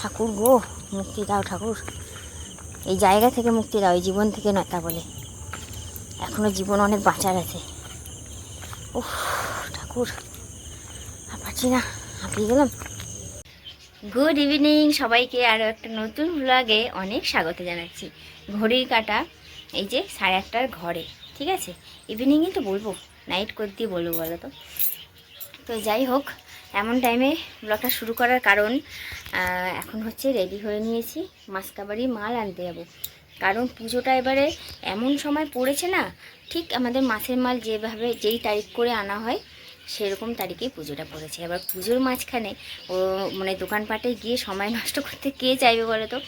ঠাকুর গো, মুক্তি দাও ঠাকুর। এই জায়গা থেকে মুক্তি দাও, এই জীবন থেকে নয় তা বলে। এখনও জীবন অনেক বাঁচার আছে। উফ, ঠাকুর আর পারছি না, হাঁপিয়ে গেলাম। গুড ইভিনিং সবাইকে আরও একটা নতুন ব্লগে অনেক স্বাগত জানাচ্ছি। ঘড়ির কাটা, এই যে সাড়ে আটটার ঘরে, ঠিক আছে? ইভিনিংয়ে তো বলব নাইট করতেই বলব বলো তো। তো যাই হোক এমন টাইমে ব্লগটা শুরু করার কারণ এখন হচ্ছে রেডি হয়ে নিয়েছি মাসকাবাড়ি মাল আনতে যাব। কারণ পুজোটা এবারে এমন সময় পড়েছে না, ঠিক আমাদের মাছের মাল যেভাবে, যেই তারিখ করে আনা হয়, সেরকম তারিখেই পুজোটা পড়েছে। এবার পুজোর মাঝখানে, ও মানে দোকানপাটে গিয়ে সময় নষ্ট করতে কে চাইবে বলো তো?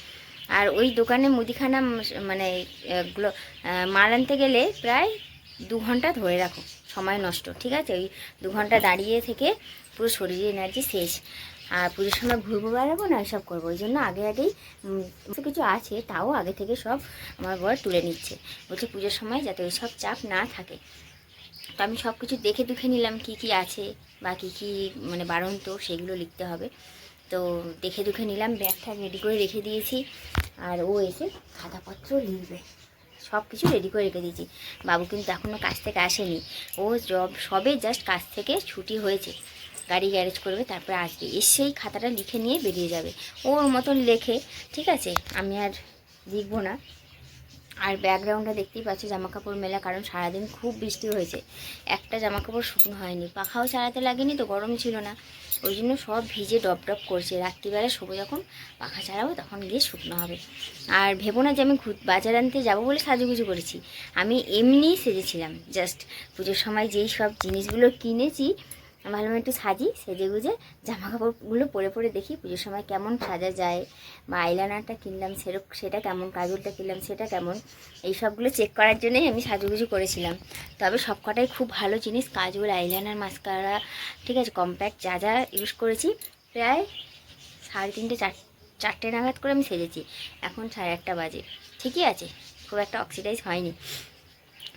আর ওই দোকানে মুদিখানা মানে মাল আনতে গেলে প্রায় দু ঘণ্টা ধরে রাখো, সময় নষ্ট, ঠিক আছে? ওই দু ঘণ্টা দাঁড়িয়ে থেকে পুরো শরীরে এনার্জি শেষ। আর পুজোর সময় ঘুরবো, বেড়াবো না, সব করব। ওই জন্য আগে আগেই কিছু আছে, তাও আগে থেকে সব আমার বর তুলে নিচ্ছে। বলছে পুজোর সময় যাতে ওই সব চাপ না থাকে। তো আমি সব কিছু দেখে দুখে নিলাম, কি কি আছে বা কি কি মানে বারন্ত, সেগুলো লিখতে হবে। তো দেখে দুখে নিলাম, ব্যাগটা রেডি করে রেখে দিয়েছি। আর ও এসে খাতাপত্র লিখবে। সব কিছু রেডি করে রেখে দিয়েছি। বাবু কিন্তু এখনও কাজ থেকে আসেনি। ও জব সবে জাস্ট কাজ থেকে ছুটি হয়েছে। গাড়ি গ্যারেজ করবে, তারপরে আসবে। এসেই খাতাটা লিখে নিয়ে বেরিয়ে যাবে। ওর মতন লেখে, ঠিক আছে? আমি আর লিখব না। আর ব্যাকগ্রাউন্ডটা দেখতেই পাচ্ছ জামা কাপড় মেলা, কারণ সারাদিন খুব বৃষ্টি হয়েছে। একটা জামা কাপড় শুকনো হয়নি। পাখাও চালাতে লাগেনি, তো গরম ছিল না। ওই জন্য সব ভিজে ডপ ডপ করছে। রাত্রিবেলা শোবো যখন, পাখা চালাবো, তখন গিয়ে শুকনো হবে। আর ভেবো না যে আমি ঘুর- বাজার আনতে যাব বলে সাজুগুজু করেছি। আমি এমনিই সেজেছিলাম। জাস্ট পুজোর সময় যেই সব জিনিসগুলো কিনেছি ভালো একটু সাজি, সেজে গুজে জামা কাপড়গুলো পরে পরে দেখি পুজোর সময় কেমন সাজা যায়, বা আইলানারটা কিনলাম, সেরক সেটা কেমন, কাজলটা কিনলাম, সেটা কেমন, এই সবগুলো চেক করার জন্যই আমি সাজুগুজু করেছিলাম। তবে সবকটাই খুব ভালো জিনিস, কাজল আইলানার মাস্কারা ঠিক আছে কম্প্যাক্ট যা যা ইউজ করেছি, প্রায় সাড়ে তিনটে, চার চারটে নাগাদ করে আমি সেজেছি। এখন সাড়ে একটা বাজে। ঠিকই আছে, খুব একটা অক্সিডাইজ হয়নি।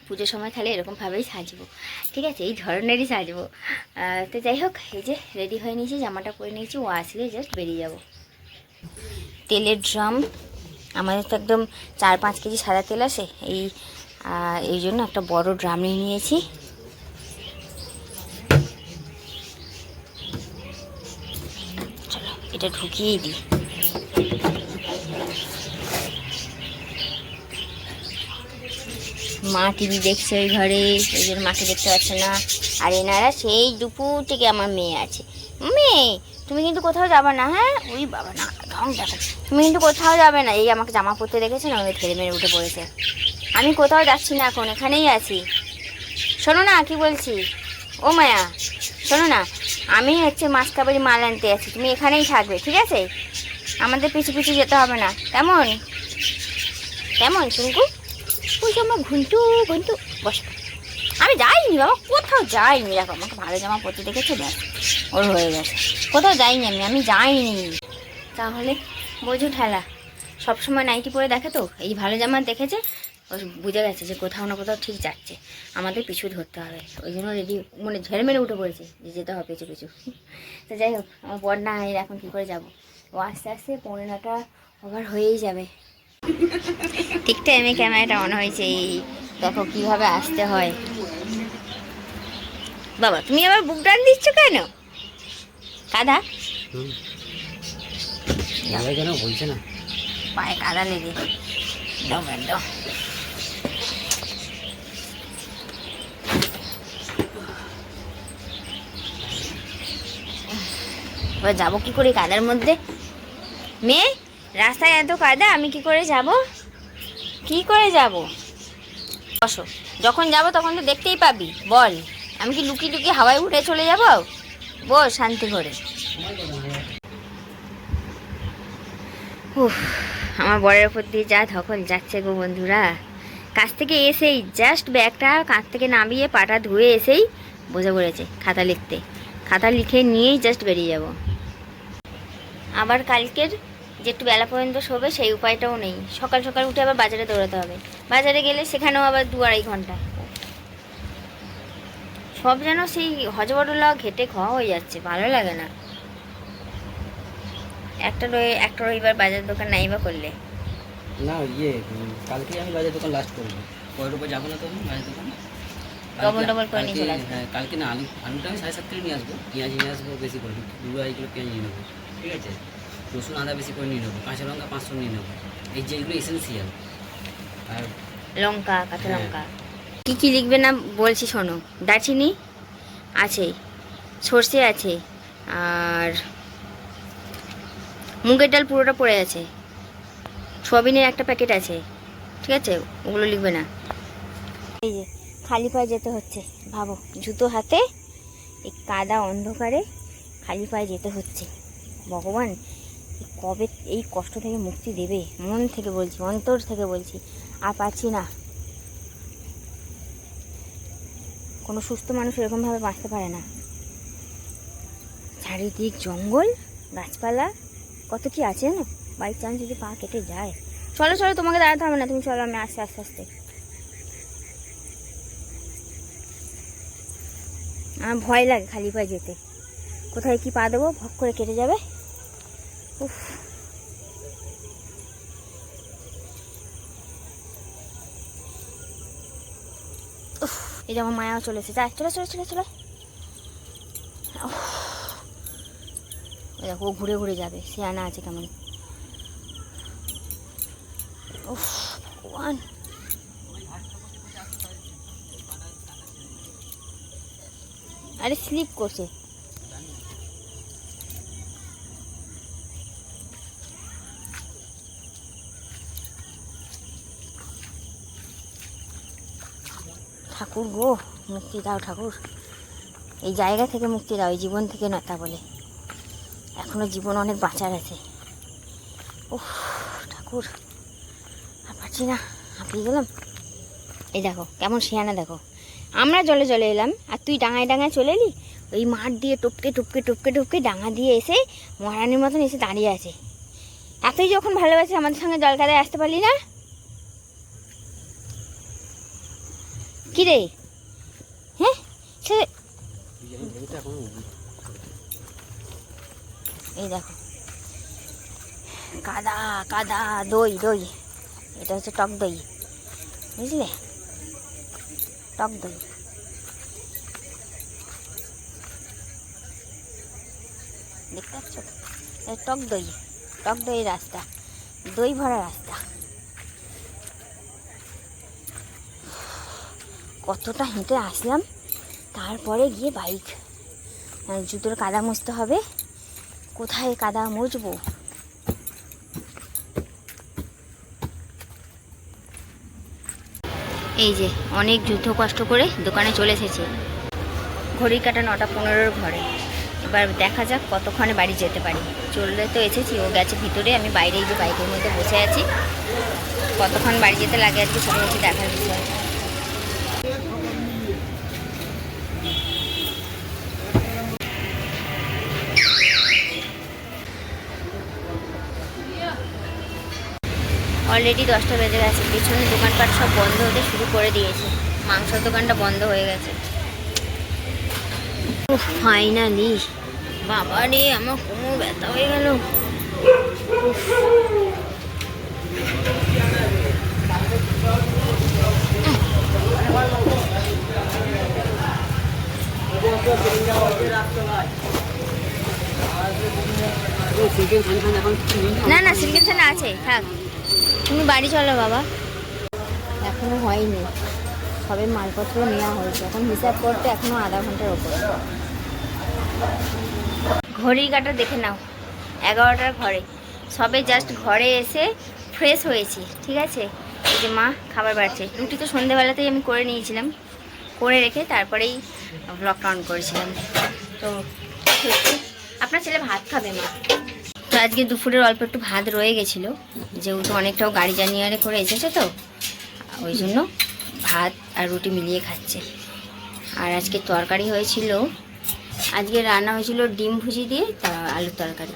পুজোর সময় তাহলে এরকমভাবেই সাজবো। ঠিক আছে, এই ধরনেরই সাজবো। তো যাই হোক, এই যে রেডি হয়ে নিয়েছি, জামাটা পরে নিয়েছি, ও আসলে জাস্ট বেরিয়ে যাব। তেলের ড্রাম, আমাদের তো একদম চার পাঁচ কেজি সাদা তেল আসে এই এই জন্য একটা বড় ড্রাম নিয়ে নিয়েছি। চলো, এটা ঢুকিয়েই দিই। মা টিভি দেখছে ওই ঘরে, ওই জন্য মাকে দেখতে পাচ্ছে না। আর এনারা সেই দুপুর থেকে আমার মেয়ে আছে। মেয়ে, তুমি কিন্তু কোথাও যাবে না হ্যাঁ? ওই বাবা না, ঢং দেখো তুমি কিন্তু কোথাও যাবে না। এই আমাকে জামা পরতে দেখেছে না? আমাদের ঠেলে মেরে উঠে পড়েছে। আমি কোথাও যাচ্ছি না এখন, এখানেই আছি। শোনো না, কি বলছি? ও মায়া, শোনো না, আমি হচ্ছে মাসকাবাড়ি মাল আনতে আছি। তুমি এখানেই থাকবে, ঠিক আছে? আমাদের পিছু পিছু যেতে হবে না। কেমন? কেমন চুঙ্কু ওই যে বস। আমি যাইনি বাবা, কোথাও যাইনি। দেখো, আমাকে ভালো জামা পরতে দেখেছে? ব্যাস, ওর হয়ে গেছে। কোথাও যাইনি আমি আমি যাইনি। তাহলে বোঝো ঠেলা, সবসময় নাইটি পরে দেখে তো? এই ভালো জামা দেখেছে বুঝে গেছে যে কোথাও না কোথাও ঠিক যাচ্ছে। আমাদের পিছু ধরতে হবে। ওই জন্য রেডি মানে ঝেড়ে উঠে পড়েছে যে যেতে হবে পিছু পিছু। তো যাই হোক, আমার বর না এখন কী করে যাব? ও আস্তে আস্তে পৌনে নটা ওভার হয়েই যাবে। ঠিক টাইমে ক্যামেরাটা অন হয়েছে এই দেখো কীভাবে আসতে হয়। বাবা তুমি আবার বুক ডান দিচ্ছ কেন? কাদা। কেন বলছে না। পায়ে কাদা লেগে। একদম একদম এবার যাব কি করে কাদার মধ্যে? মেয়ে? রাস্তায় এত কাদা আমি কি করে যাব? কি করে যাব? বসো, যখন যাব তখন তো দেখতেই পাবি, বল। আমি কি লুকিয়ে লুকিয়ে হাওয়ায় উঠে চলে যাব? বস শান্তি করে। উফ, আমার বরের উপর দিয়ে যা ধকল যাচ্ছে গো বন্ধুরা। কাছ থেকে এসেই জাস্ট ব্যাগটা কাছ থেকে নামিয়ে পাটা ধুয়ে এসেই বসে পড়েছে খাতা লিখতে। খাতা লিখে নিয়েই জাস্ট বেরিয়ে যাব। আবার কালকের যে একটু বেলা পর্যন্ত শোবে সেই উপায়টাও নেই। সকাল সকাল উঠে আবার বাজারে দৌড়াতে হবে। বাজারে গেলে সেখানেও আবার দু আড়াই ঘণ্টা। সব যেন সেই হজবরলা ঘেটে খাওয়া হয়ে যাচ্ছে ভালো লাগে না। একটা রয়ে একটা রবিবার বাজার দোকান নাই বা করলে। না ইয়ে কালকে আমি বাজার দোকান লাস্ট করব। পরের উপর যাব না তো বাজার দোকান? ডবল ডবল করে নিয়ে চলে আসবে। হ্যাঁ কালকে না আলু আলুটা আমি সাড়ে সাত কিলো নিয়ে আসব। পেঁয়াজ নিয়ে আসব বেশি করে। দু আড়াই কিলো পেঁয়াজ নিয়ে নেব। ঠিক আছে? রসুন আদা বেশি করে নিয়ে নেব কাঁচা লঙ্কা পাঁচশো নিয়ে নেব। এই যেগুলো এসেন্সিয়াল আর লঙ্কা কাঁচা হ্যাঁ। লঙ্কা। কি কি লিখবে না বলছি শোনো দারচিনি আছে সর্ষে আছে আর মুগের ডাল পুরোটা পড়ে আছে সয়াবিনের একটা প্যাকেট আছে ঠিক আছে? ওগুলো লিখবে না। এই যে খালি পায়ে যেতে হচ্ছে ভাবো জুতো হাতে এই কাদা অন্ধকারে খালি পায়ে যেতে হচ্ছে। ভগবান কবে এই কষ্ট থেকে মুক্তি দেবে? মন থেকে বলছি, অন্তর থেকে বলছি, আর পাচ্ছি না। কোনো সুস্থ মানুষ এরকমভাবে বাঁচতে পারে না। চারিদিক জঙ্গল, গাছপালা, কত কি আছে না বাই চান্স যদি পা কেটে যায়। চলো চলো, তোমাকে দাঁড়াতে হবে না। তুমি চলো, আমি আস্তে আস্তে আস্তে আমার ভয় লাগে খালি পায়ে যেতে। কোথায় কি পা দেবো, ভক করে কেটে যাবে? উফ এই যে আমার মায়াও চলেছে যা চলে চলে চলে চলে। দেখো, ও ঘুরে ঘুরে যাবে। সে আনা আছে কেমন উফ, ভগবান। আরে স্লিপ করছে। ঠাকুর গো, মুক্তি দাও ঠাকুর। এই জায়গা থেকে মুক্তি দাও, এই জীবন থেকে নয় তা বলে। এখনও জীবন অনেক বাঁচার আছে। উফ, ঠাকুর, আর পারছি না, হাঁপিয়ে গেলাম। এই দেখো, কেমন শিয়ানা দেখো। আমরা জলে জলে এলাম, আর তুই ডাঙায় ডাঙায় চলে এলি? ওই মাঠ দিয়ে টপকে টপকে টপকে টপকে ডাঙা দিয়ে এসে মহারানির মতন এসে দাঁড়িয়ে আছে। এতই যখন ভালোবাসে, আমাদের সঙ্গে জল কাদায় আসতে পারলি না? কি রে হ্যাঁ এই দেখো। কাদা কাদা, দই দই। এটা হচ্ছে টক দই। বুঝলে? টক দই। দেখতে পাচ্ছ? টক দই। টক দই রাস্তা। দই ভরা রাস্তা। কতটা হেঁটে আসলাম, তারপরে গিয়ে বাইক জুতোর কাদা মুছতে হবে। কোথায় কাদা মুছবো? এই যে, অনেক যুদ্ধ কষ্ট করে দোকানে চলে এসেছে। ঘড়ি কাটা নটা পনেরোর ঘরে। এবার দেখা যাক কতক্ষণে বাড়ি যেতে পারি। চললে তো এসেছি, ও গেছে ভিতরে, আমি বাইরে এই যে বাইকের মধ্যে বসে আছি। কতক্ষণ বাড়ি যেতে লাগে আজকে সেটা হচ্ছে দেখার বিষয়। অলরেডি দশটা বেজে গেছে। পেছনে দোকানপাট সব বন্ধ হতে শুরু করে দিয়েছে। মাংসের দোকানটা বন্ধ হয়ে গেছে। ফাইনালি বাবা রে, আমার কোমর ব্যথা হয়ে গেল। না না সিল্কেন ছানা আছে। থাক। তুমি বাড়ি চলো বাবা। এখনও হয়নি। সবে মালপত্র নেওয়া হয়েছে। এখন হিসাব করতে এখনও আধা ঘণ্টার ওপরে। ঘড়ির কাটা দেখে নাও। এগারোটার ঘরে। সবে জাস্ট ঘরে এসে ফ্রেশ হয়েছি ঠিক আছে? এই যে মা খাবার বাড়ছে। রুটি তো সন্ধেবেলাতেই আমি করে নিয়েছিলাম। করে রেখে তারপরেই ব্লক করেছিলাম। তো আপনার ছেলে ভাত খাবে মা? আজকে দুপুরের অল্প একটু ভাত রয়ে গেছিল। যেহেতু অনেকটাও গাড়ি জানিয়ারে করে এসেছে তো, ওই জন্য ভাত আর রুটি মিলিয়ে খাচ্ছে। আর আজকে তরকারি হয়েছিল, আজকে রান্না হয়েছিল ডিম ভুজি দিয়ে তা আলুর তরকারি।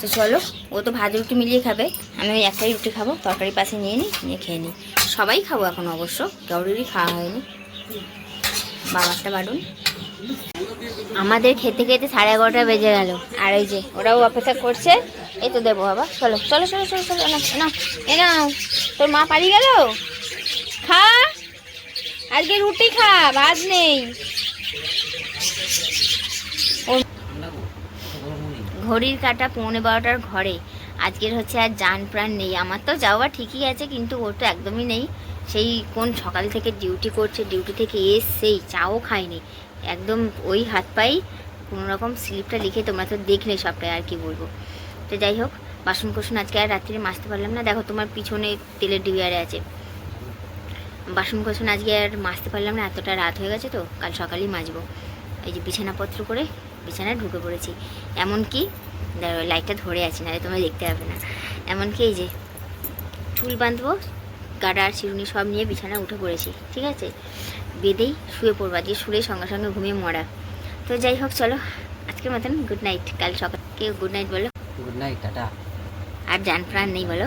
তো চলো, ও তো ভাত রুটি মিলিয়ে খাবে, আমি ওই একটাই রুটি খাব, তরকারি পাশে নিয়ে নিই নিয়ে খেয়ে নিই সবাই খাব এখন অবশ্য, কাউরিরই খাওয়া হয়নি। বাবারটা বাড়ুন। আমাদের খেতে খেতে সাড়ে এগারোটা বেজে গেল। আর এই যে, ওরাও অপেক্ষা করছে। এই তো দেবো বাবা, চলো চলো চলো চলো চলো না না এ নাও, তোর মা পালিয়ে গেল? খা, আজকে রুটি খা, ভাত নেই। ঘড়ির কাটা পৌনে বারোটার ঘরে, আজকের হচ্ছে আর যান প্রাণ নেই। আমার তো যাওয়া ঠিকই আছে, কিন্তু ওর তো একদমই নেই। সেই কোন সকাল থেকে ডিউটি করছে ডিউটি থেকে এসেই, চাও খায়নি। একদম ওই হাত পাই কোনো রকম স্লিপটা লিখে তোমরা তো দেখলে সবটাই আর কি বলব। তো যাই হোক বাসন কোসন আজকে আর রাত্রে মাজতে পারলাম না। দেখো তোমার পিছনে তেলের ডিবিয়ারে আছে। বাসন কোসন আজকে আর মাজতে পারলাম না, এতটা রাত হয়ে গেছে তো, কাল সকালেই মাজবো। এই যে বিছানাপত্র করে বিছানায় ঢুকে পড়েছি। এমনকি লাইটটা ধরে আছি না তোমরা দেখতে পাবে না। এমনকি এই যে চুল বাঁধবো, গাডার চিরুনি সব নিয়ে বিছানায় উঠে পড়েছি, ঠিক আছে? বেঁধেই শুয়ে পড়বা যে শুলে সঙ্গে সঙ্গে ঘুমিয়ে মরা। তো যাই হোক চলো আজকের মতন গুড নাইট কাল সকাল কেউ গুড নাইট বলো? Good night tata. আর জান প্রাণ নেই বলো?